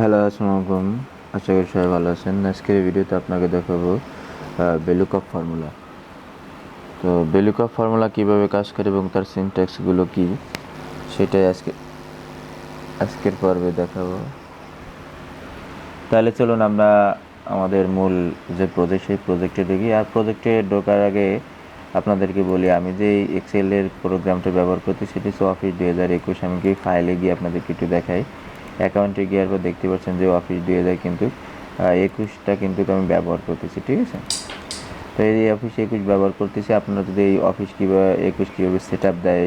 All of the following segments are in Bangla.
হ্যালো, আসসালামু আলাইকুম। আশা করি সবাই ভালো আছেন। আজকের ভিডিওতে আপনাকে দেখাবো বেলুকাপ ফর্মুলা। তো বেলুকাপ ফর্মুলা কীভাবে কাজ করে এবং তার সিনট্যাক্সগুলো কি, সেটাই আজকে, আজকের পর্বে দেখাবো। তাহলে চলুন আমরা আমাদের মূল যে প্রজেক্ট সেই প্রজেক্টে দেখি। আর প্রজেক্টে ঢোকার আগে আপনাদেরকে বলি, আমি যে এক্সেলের প্রোগ্রামটা ব্যবহার করছি, সেটি হচ্ছে অফিস দু হাজার একুশ। আমি কি ফাইলে গিয়ে আপনাদেরকে একটু দেখাই। অ্যাকাউন্টে গিয়ে পর দেখতে পাচ্ছেন যে অফিস দুই হাজার কিন্তু একুশটা কিন্তু আমি ব্যবহার করতেছি, ঠিক আছে? তো এই অফিস একুশ ব্যবহার করতেছি, আপনারা যদি এই অফিস কীভাবে, একুশ কীভাবে সেট আপ দেয়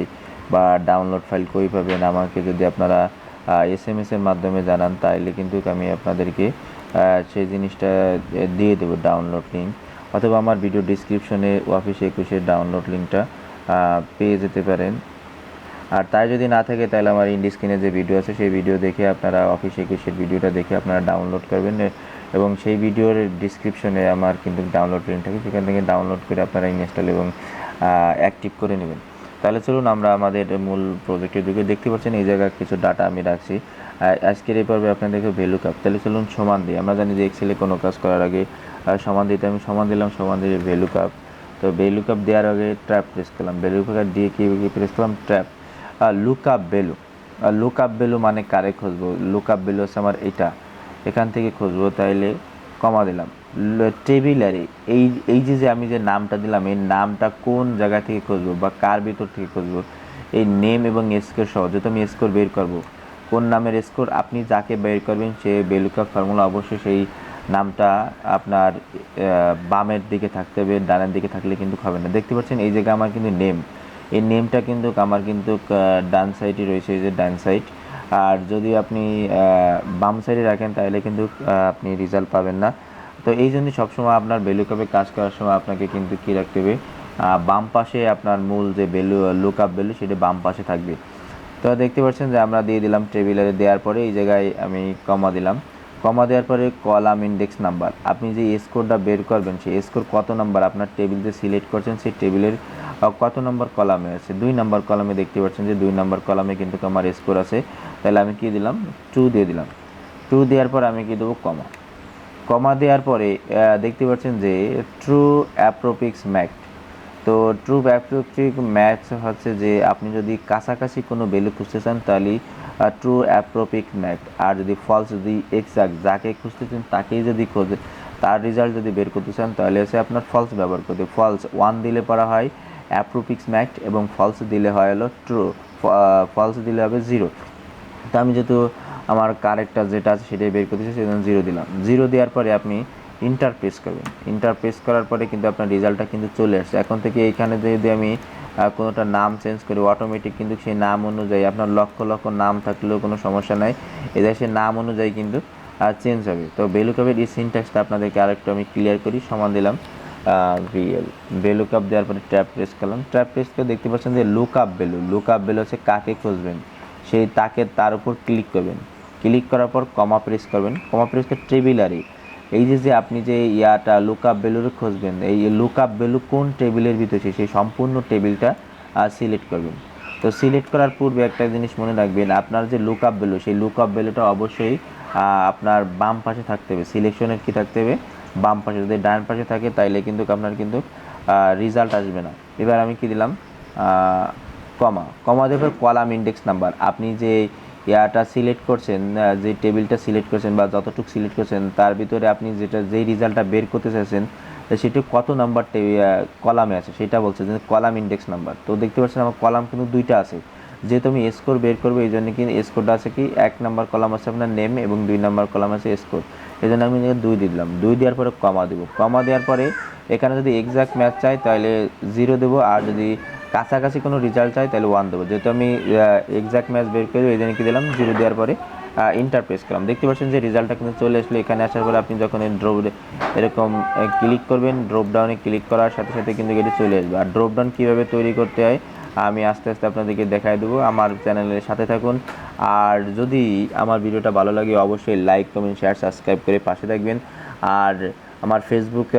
বা ডাউনলোড ফাইল কই পাবেন, আমাকে যদি আপনারা এস এম এসের মাধ্যমে জানান তাহলে কিন্তু আমি আপনাদেরকে সেই জিনিসটা দিয়ে দেবো ডাউনলোড লিঙ্ক অথবা আমার ভিডিও ডিসক্রিপশনে অফিস একুশের ডাউনলোড লিঙ্কটা পেয়ে যেতে পারেন। আর তাই যদি না থাকে, তাহলে আমার ইন্ডি স্ক্রিনে যে ভিডিও আছে, সেই ভিডিও দেখে আপনারা অফিসে গিয়ে সেই ভিডিওটা দেখে আপনারা ডাউনলোড করবেন। এবং সেই ভিডিওর ডিসক্রিপশনে আমার কিন্তু ডাউনলোড লিঙ্ক থাকে, সেখান থেকে ডাউনলোড করে আপনারা ইনস্টল এবং অ্যাক্টিভ করে নেবেন। তাহলে চলুন আমরা আমাদের মূল প্রজেক্টের দিকে দেখতে পাচ্ছেন, এই জায়গায় কিছু ডাটা আমি রাখছি। আজকের এই পর্বে আপনাদেরকে ভ্যালু কাপ তাহলে চলুন সমান দিই। আমরা জানি যে এক্সেলে কোনো কাজ করার আগে সমান দিতে আমি সমান দিলাম, সমান দিয়ে ভ্যালু কাপ তো ভ্যালু কাপ দেওয়ার আগে ট্র্যাপ প্রেস করলাম। ভ্যালু কাপ দিয়ে কী প্রেস করলাম? Trap look up value look up value মানে কারে খুঁজবো? লুক আপ ভ্যালু হচ্ছে আমার এটা। এখান থেকে খুঁজবো তাইলে কমা দিলাম। টেবিলারে। এই এই যে যে আমি যে নামটা দিলাম, এই নামটা কোন জায়গা থেকে খুঁজবো বা কার ভিতর থেকে খুঁজবো? এই নেম এবং স্কোর সহ যেহেতু আমি স্কোর বের করব, কোন নামের স্কোর আপনি যাকে বের করবেন, সে বেলুকা ফর্মুলা অবশ্যই সেই নামটা আপনার বামের দিকে থাকতে হবে, ডানের দিকে থাকলে কিন্তু হবে না। দেখতে পাচ্ছেন, এই জায়গায় আমার কিন্তু নেম। এই নেমটা কিন্তু, আমার কিন্তু ডান সাইডে রয়েছে এই যে ডান সাইড আর যদি আপনি বাম সাইডে রাখেন, তাহলে কিন্তু আপনি রেজাল্ট পাবেন না। তো এই জন্য সবসময় আপনার ভ্যালু কাপে কাজ করার সময় আপনাকে কিন্তু কী রাখতে হবে? বাম পাশে আপনার মূল যে ভ্যালু লুক আপ ভ্যালু সেটা বাম পাশে থাকবে। তো দেখতে পাচ্ছেন যে আমরা দিয়ে দিলাম টেবিলারে দেওয়ার পরে এই জায়গায় আমি কমা দিলাম। কমা দেওয়ার পরে কলাম ইন্ডেক্স নাম্বার আপনি যে স্কোরটা বের করবেন, সেই স্কোর কত নাম্বার আপনার টেবিল যে সিলেক্ট করছেন, সেই টেবিলের কত নম্বর কলামে আছে? দুই নম্বর কলামে দেখতে পাচ্ছেন যে দুই নম্বর কলামে কিন্তু আমার স্কোর আছে। তাহলে আমি কি দিলাম? টু দিয়ে দিলাম। টু দেওয়ার পর আমি কি দেবো? কমা কমা দেওয়ার পরে দেখতে পাচ্ছেন যে ট্রু অ্যাপ্রোপিক্স ম্যাক্ট তো ট্রু অ্যাপ্রোপিক ম্যাক্স হচ্ছে যে আপনি যদি কাছাকাছি কোনো ভ্যালু খুঁজতে চান, তাহলে ট্রু অ্যাপ্রোপিক ম্যাক্ট আর যদি ফলস যদি এক্সাক্ট যাকে খুঁজতেছেন তাকেই যদি খোঁজে, তার রেজাল্ট যদি বের করতে চান, তাহলে হচ্ছে আপনার ফলস ব্যবহার করতে ফলস ওয়ান দিলে পড়া হয় অ্যাপ্রোপিক্স ম্যাক্ট এবং ফলস দিলে হয় হলো ট্রু ফলস দিলে হবে জিরো তো আমি যেহেতু আমার কারেক্টটা যেটা আছে সেটাই বের করতেছি সেজন্য জিরো দিলাম। জিরো দেওয়ার পরে আপনি ইন্টার প্রেস করবেন। ইন্টার প্রেস করার পরে কিন্তু আপনার রেজাল্টটা কিন্তু চলে আসছে। এখন থেকে এইখানে যদি আমি কোনোটা নাম চেঞ্জ করি অটোমেটিক কিন্তু সেই নাম অনুযায়ী, আপনার লক্ষ লক্ষ নাম থাকলেও কোনো সমস্যা নাই। এদের সে নাম অনুযায়ী কিন্তু চেঞ্জ হবে। তো বেলুকাপের এই সিনট্যাক্সটা আপনাদেরকে আরেকটু আমি ক্লিয়ার করি, সমান দিলাম। ভিএল ভ্যালু কাপ দেওয়ার পরে ট্র্যাপ প্রেস করলাম। ট্র্যাপ প্রেস করে দেখতে পাচ্ছেন যে look up value look up value হচ্ছে কাকে খুঁজবেন? সেই তাকে তার উপর ক্লিক করবেন। ক্লিক করার পর কমা প্রেস করবেন। কমা প্রেস করে টেবিলারে এই যে যে আপনি যে ইয়াটা লুক আপ ভ্যালুর খুঁজবেন, এই লুক আপ ভ্যালু কোন টেবিলের ভিতরে সেই সম্পূর্ণ টেবিলটা সিলেক্ট করবেন। তো সিলেক্ট করার পূর্বে একটা জিনিস মনে রাখবেন, আপনার যে লুক আপ ভ্যালু সেই লুক আপ ভ্যালুটা অবশ্যই আপনার বাম পাশে থাকতে হবে। সিলেকশনের কি থাকতে হবে? বাম পাশে যদি ডান পাশে থাকে, তাইলে কিন্তু আপনার কিন্তু রেজাল্ট আসবে না। এবার আমি কি দিলাম? কমা কমা দেবে কলাম ইন্ডেক্স নাম্বার আপনি যে ইয়াটা সিলেক্ট করছেন যে টেবিলটা সিলেক্ট করছেন বা যতটুকু সিলেক্ট করছেন, তার ভিতরে আপনি যেটা যেই রেজাল্টটা বের করতে চাইছেন, সেটি কত নাম্বার কলামে আছে, সেটা বলছে যে কলাম ইন্ডেক্স নাম্বার তো দেখতে পাচ্ছেন আমার কলাম কিন্তু দুইটা আছে। যেহেতু আমি স্কোর বের করব, এই জন্য কিন্তু স্কোরটা আছে কি? এক নাম্বার কলাম আছে আপনার নেম এবং দুই নাম্বার কলাম আছে স্কোর এই জন্য আমি দুই দিলাম। দুই দেওয়ার পরে কমা দেবো। কমা দেওয়ার পরে এখানে যদি এক্সাক্ট ম্যাচ চাই, তাহলে জিরো দেবো। আর যদি কাছাকাছি কোনো রেজাল্ট চাই, তাহলে ওয়ান দেবো। যেহেতু আমি এক্সাক্ট ম্যাচ বের করি এই জন্য কি দিলাম? জিরো দেওয়ার পরে ইন্টার প্রেস করলাম। দেখতে পাচ্ছেন যে রেজাল্টটা কিন্তু চলে আসলো। এখানে আসার পরে আপনি যখন ড্রপ এরকম ক্লিক করবেন ড্রপ ডাউনে ক্লিক করার সাথে সাথে কিন্তু এটি চলে আসবে। আর ড্রপ ডাউন কীভাবে তৈরি করতে হয়? আমি আস্তে আস্তে আপনাদেরকে দেখাই দেবো আমার চ্যানেলের সাথে থাকুন। আর যদি আমার ভিডিওটা ভালো লাগে, অবশ্যই লাইক কমেন্ট শেয়ার সাবস্ক্রাইব করে পাশে থাকবেন। আর আমার ফেসবুক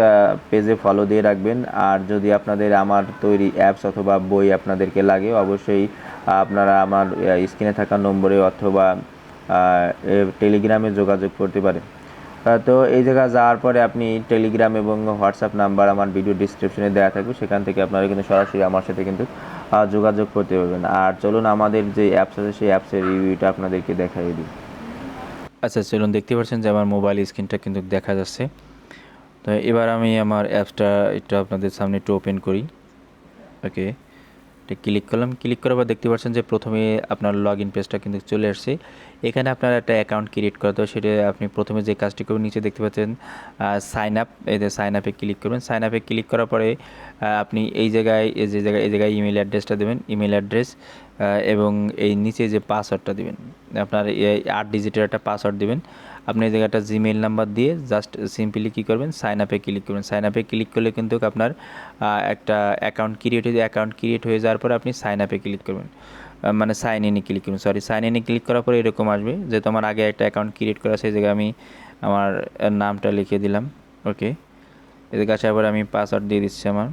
পেজে ফলো দিয়ে রাখবেন। আর যদি আপনাদের আমার তৈরি অ্যাপস অথবা বই আপনাদেরকে লাগে, অবশ্যই আপনারা আমার স্ক্রিনে থাকা নম্বরে অথবা টেলিগ্রামে যোগাযোগ করতে পারেন। তো এই জায়গায় যাওয়ার পরে আপনি টেলিগ্রাম এবং হোয়াটসঅ্যাপ নাম্বার আমার ভিডিও ডিসক্রিপশনে দেওয়া থাকবে। সেখান থেকে আপনারা কিন্তু সরাসরি আমার সাথে কিন্তু যোগাযোগ করতে পারবেন। আর চলুন আমাদের যে অ্যাপস আছে, সেই অ্যাপসের রিভিউটা আপনাদেরকে দেখাই দিই। আচ্ছা চলুন দেখতে পাচ্ছেন যে আমার মোবাইল স্ক্রিনটা কিন্তু দেখা যাচ্ছে। তো এবার আমি আমার অ্যাপসটা একটু আপনাদের সামনে একটু ওপেন করি। ওকে এটা ক্লিক করলাম। ক্লিক করার পর দেখতে পাচ্ছেন যে প্রথমে আপনার লগ ইন পেজটা কিন্তু চলে আসছে। এখানে আপনার একটা অ্যাকাউন্ট ক্রিয়েট করতে হবে সেটা আপনি প্রথমে যে কাজটি করবেন, নিচে দেখতে পাচ্ছেন সাইন আপ যে সাইন আপে ক্লিক করবেন। সাইন আপে ক্লিক করার পরে আপনি এই জায়গায়, এই যে জায়গায়, এই জায়গায় ইমেল অ্যাড্রেসটা দেবেন। ইমেল অ্যাড্রেস এবং এই নিচে যে পাসওয়ার্ডটা দিবেন, আপনার এই আট ডিজিটের একটা পাসওয়ার্ড দিবেন। আপনি এই জায়গায় একটা জিমেইল নাম্বার দিয়ে জাস্ট সিম্পলি কী করবেন? সাইন আপে ক্লিক করবেন। সাইন আপে ক্লিক করলে কিন্তু আপনার একটা অ্যাকাউন্ট ক্রিয়েট হয়ে অ্যাকাউন্ট ক্রিয়েট হয়ে যাওয়ার পর আপনি সাইন আপে ক্লিক করবেন। মানে সাইন ইনে ক্লিক করবেন। সরি সাইন ইনে ক্লিক করার পরে এরকম আসবে যে তোমার আগে একটা অ্যাকাউন্ট ক্রিয়েট করা সেই জায়গায় আমি আমার নামটা লিখে দিলাম। ওকে এদিকে আসার পরে আমি পাসওয়ার্ড দিয়ে দিচ্ছি আমার।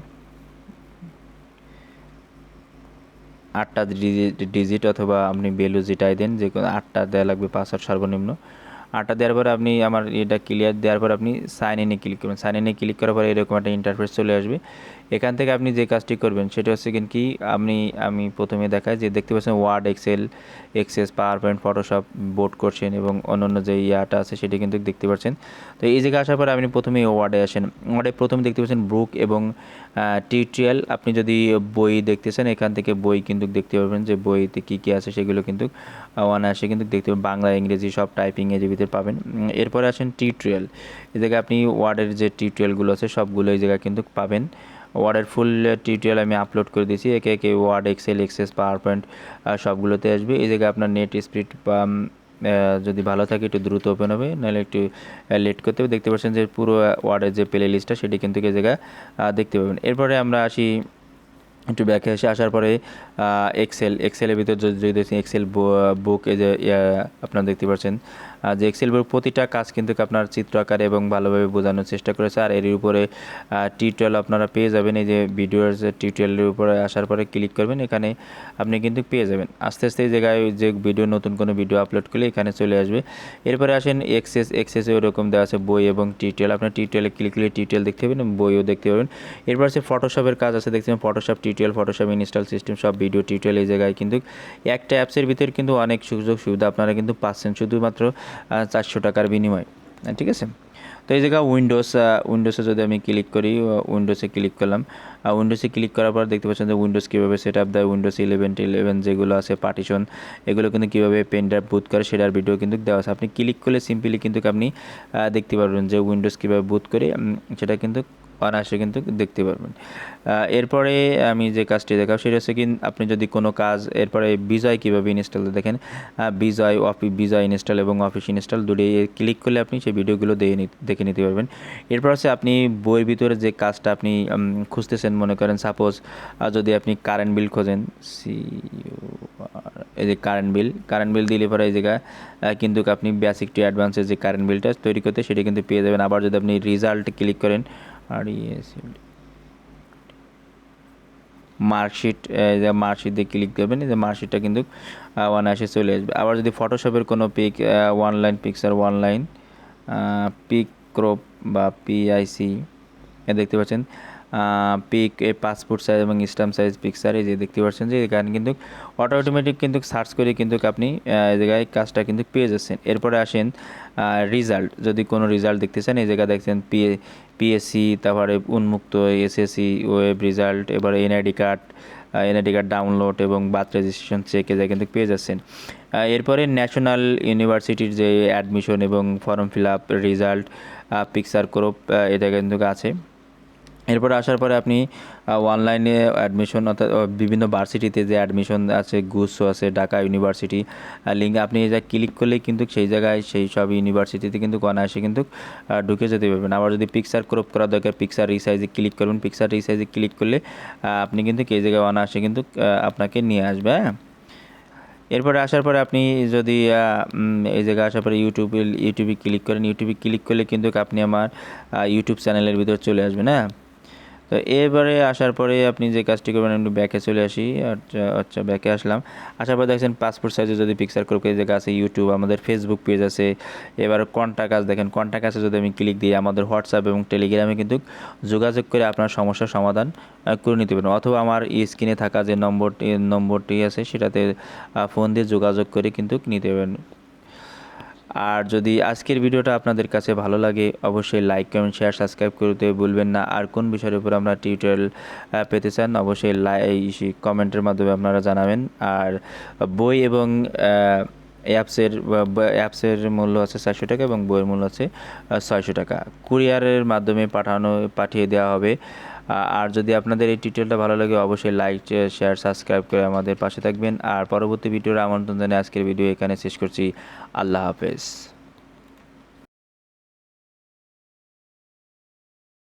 আটটা ডিজিট অথবা আপনি ভ্যালু যেটাই দেন যে কোনো আটটা দেওয়া লাগবে পাসওয়ার্ড সর্বনিম্ন। আটটা দেওয়ার পরে আপনি আমার এটা ক্লিয়ার দেওয়ার পর আপনি সাইন ইনে ক্লিক করবেন। সাইন ইনে ক্লিক করার পরে এরকম একটা ইন্টারফেস চলে আসবে। এখান থেকে আপনি যে কাজটি করবেন, সেটা হচ্ছে কিন্তু কি আপনি, আমি প্রথমে দেখাই যে দেখতে পাচ্ছেন Word Excel Access PowerPoint Photoshop board করছেন এবং অন্যান্য যে ইয়াটা আছে সেটি কিন্তু দেখতে পাচ্ছেন। তো এই জায়গায় আসার পরে আপনি প্রথমে ওয়ার্ডে আসেন। ওয়ার্ডে প্রথমে দেখতে পাচ্ছেন বুক এবং টিউটোরিয়াল আপনি যদি বই দেখতেছেন এখান থেকে বই কিন্তু দেখতে পাবেন যে বইতে কী কী আছে সেগুলো কিন্তু অনায়াসে কিন্তু দেখতে পাবেন বাংলা, ইংরেজি সব টাইপিং এর ভিতরে পাবেন। এরপরে আসেন টিউটোরিয়াল এই জায়গায় আপনি ওয়ার্ডের যে টিউটোরিয়ালগুলো আছে, সবগুলো এই জায়গায় কিন্তু পাবেন। ওয়ার্ডের ফুল টিউটোরিয়াল আমি আপলোড করে দিয়েছি। একে একে Word Excel Access PowerPoint সবগুলোতে আসবে। এই জায়গায় আপনার নেট স্পিড যদি ভালো থাকে, একটু দ্রুত ওপেন হবে, নাহলে একটু লেট করতে হবে। দেখতে পাচ্ছেন যে পুরো ওয়ার্ডের যে প্লে লিস্টটা সেটি কিন্তু এই জায়গায় দেখতে পাবেন। এরপরে আমরা আসি একটু ব্যাকে এসে আসার পরে এক্সেল এক্সেলের ভিতর যদি এক্সেল বুক এই যে আপনারা দেখতে পাচ্ছেন যে এক্সেল বুক প্রতিটা কাজ কিন্তু আপনার চিত্র আকারে এবং ভালোভাবে বোঝানোর চেষ্টা করেছে। আর এর উপরে টিউটোরিয়াল আপনারা পেয়ে যাবেন। এই যে ভিডিওর টিউটোরিয়ালের উপরে আসার পরে ক্লিক করবেন। এখানে আপনি কিন্তু পেয়ে যাবেন। আস্তে আস্তে এই জায়গায় যে ভিডিও নতুন কোনো ভিডিও আপলোড করলে এখানে চলে আসবে। এরপরে আসেন এক্সেস এক্সেসে ওরকম দেওয়া আছে বই এবং টিউটোরিয়াল আপনার টিউটোরিয়ালে ক্লিক করলে টিউটোরিয়াল দেখতে পাবেন, বইও দেখতে পাবেন। এরপর আছে ফটোশপের কাজ আছে। দেখতে পাবেন Photoshop tutorial Photoshop install system সব ভিডিও টিউটোরিয়াল এই জায়গায় কিন্তু একটা অ্যাপসের ভিতরে কিন্তু অনেক সুযোগ সুবিধা আপনারা কিন্তু পাচ্ছেন। শুধুমাত্র চারশো টাকার বিনিময় ঠিক আছে? তো এই জায়গা উইন্ডোজ উইন্ডোজে যদি আমি ক্লিক করি উইন্ডোজে ক্লিক করলাম উইন্ডোজে ক্লিক করার পর দেখতে পাচ্ছেন যে উইন্ডোজ কীভাবে সেট আপ দেয় উইন্ডোজ ইলেভেন ইলেভেন যেগুলো আছে পার্টিশন এগুলো কিন্তু কীভাবে পেন ড্রাইভ বুট করে, সেটার ভিডিও কিন্তু দেওয়া আছে। আপনি ক্লিক করলে সিম্পলি কিন্তু আপনি দেখতে পারবেন যে উইন্ডোজ কীভাবে বুথ করে সেটা কিন্তু অনায়াসে কিন্তু দেখতে পারবেন। এরপরে আমি যে কাজটি দেখাব সেটা হচ্ছে কি, আপনি যদি কোনো কাজ, এরপরে বিজয় কীভাবে ইনস্টল দেখেন বিজয়, অফি বিজয় ইনস্টল এবং অফিস ইনস্টল দুটোই ক্লিক করলে আপনি সেই ভিডিওগুলো নি- দেখে নিতে পারবেন। এরপর হচ্ছে আপনি বইয়ের ভিতরে যে কাজটা আপনি খুঁজতেছেন মনে করেন সাপোজ যদি আপনি কারেন্ট বিল খোঁজেন সি এই যে কারেন্ট বিল কারেন্ট বিল দিলে পরে এই জায়গায় কিন্তু আপনি বেসিক টু অ্যাডভান্সের যে কারেন্ট বিলটা তৈরি করতে সেটা কিন্তু পেয়ে যাবেন। আবার যদি আপনি রেজাল্ট ক্লিক করেন মার্কশিট যে মার্কশিট দিয়ে ক্লিক করবেন যে মার্কশিটটা কিন্তু অনায়াসে চলে আসবে। আবার যদি ফটোশপের কোনো pic one line picture one line pic crop বা পিআইসি দেখতে পাচ্ছেন পিক পাসপোর্ট সাইজ এবং স্ট্যাম্প সাইজ পিকচার এই যে দেখতে পাচ্ছেন যে এখানে কিন্তু অটো অটোমেটিক কিন্তু সার্চ করে কিন্তু আপনি এই জায়গায় কাজটা কিন্তু পেয়ে যাচ্ছেন। এরপরে আসেন রেজাল্ট যদি কোনো রেজাল্ট দেখতে চান, এই জায়গায় দেখছেন পি পিএসসি তারপরে উন্মুক্ত এসএসসি ওয়েব রেজাল্ট এবারে NID card NID card download এবং বার্থ রেজিস্ট্রেশন চেক এ কিন্তু পেয়ে যাচ্ছেন। এরপরে ন্যাশনাল ইউনিভার্সিটির যে অ্যাডমিশন এবং form fill up result picture crop এটা কিন্তু আছে। এরপর আসার পরে আপনি অনলাইনে অ্যাডমিশন অর্থাৎ বিভিন্ন ভার্সিটিতে যে অ্যাডমিশন আছে গুসো আছে, ঢাকা ইউনিভার্সিটি লিঙ্ক আপনি এই জায়গায় ক্লিক করলে কিন্তু সেই জায়গায় সেই সব ইউনিভার্সিটিতে কিন্তু অনায়াসে কিন্তু ঢুকে যেতে পারবেন। আবার যদি পিকচার ক্রপ করা দরকার পিকচার রিসাইজে ক্লিক করবেন। পিকচার রিসাইজে ক্লিক করলে আপনি কিন্তু এই জায়গায় অনায়াসে কিন্তু আপনাকে নিয়ে আসবে হ্যাঁ? এরপরে আসার পরে আপনি যদি এই জায়গায় আসার পরে ইউটিউবে ইউটিউবে ক্লিক করেন ইউটিউবে ক্লিক করলে কিন্তু আপনি আমার ইউটিউব চ্যানেলের ভিতরে চলে আসবেন হ্যাঁ? তো এবারে আসার পরে আপনি যে কাজটি করবেন একটু ব্যাকে চলে আসি। আচ্ছা আচ্ছা ব্যাকে আসলাম। আসার পরে দেখছেন পাসপোর্ট সাইজে যদি পিকচার করে পেজ আছে ইউটিউব আমাদের ফেসবুক পেজ আছে। এবার কন্ট্যাক্ট কাজ দেখেন কন্ট্যাক্ট আছে যদি আমি ক্লিক দিই, আমাদের হোয়াটসঅ্যাপ এবং টেলিগ্রামে কিন্তু যোগাযোগ করে আপনার সমস্যার সমাধান করে নিতে পারেন অথবা আমার স্ক্রিনে থাকা যে নম্বরটি নম্বরটি আছে, সেটাতে ফোন দিয়ে যোগাযোগ করে কিন্তু নিতে পারেন আর যদি আজকের ভিডিওটা আপনাদের কাছে ভালো লাগে, অবশ্যই লাইক কমেন্ট শেয়ার সাবস্ক্রাইব করতে ভুলবেন না। আর কোন বিষয়ের উপর আমরা টিউটোরিয়াল পেতে চান, অবশ্যই লাই কমেন্টের মাধ্যমে আপনারা জানাবেন। আর বই এবং অ্যাপসের অ্যাপসের মূল্য আছে চারশো টাকা এবং বইয়ের মূল্য আছে ছয়শো টাকা। কুরিয়ারের মাধ্যমে পাঠানো, পাঠিয়ে দেওয়া হবে। আর যদি আপনাদের এই টিউটোরিয়ালটা ভালো লাগে, অবশ্যই লাইক শেয়ার সাবস্ক্রাইব করে আমাদের পাশে থাকবেন। আর পরবর্তী ভিডিওর আমন্ত্রণ জানিয়ে আজকের ভিডিও এখানে শেষ করছি। আল্লাহ হাফেজ।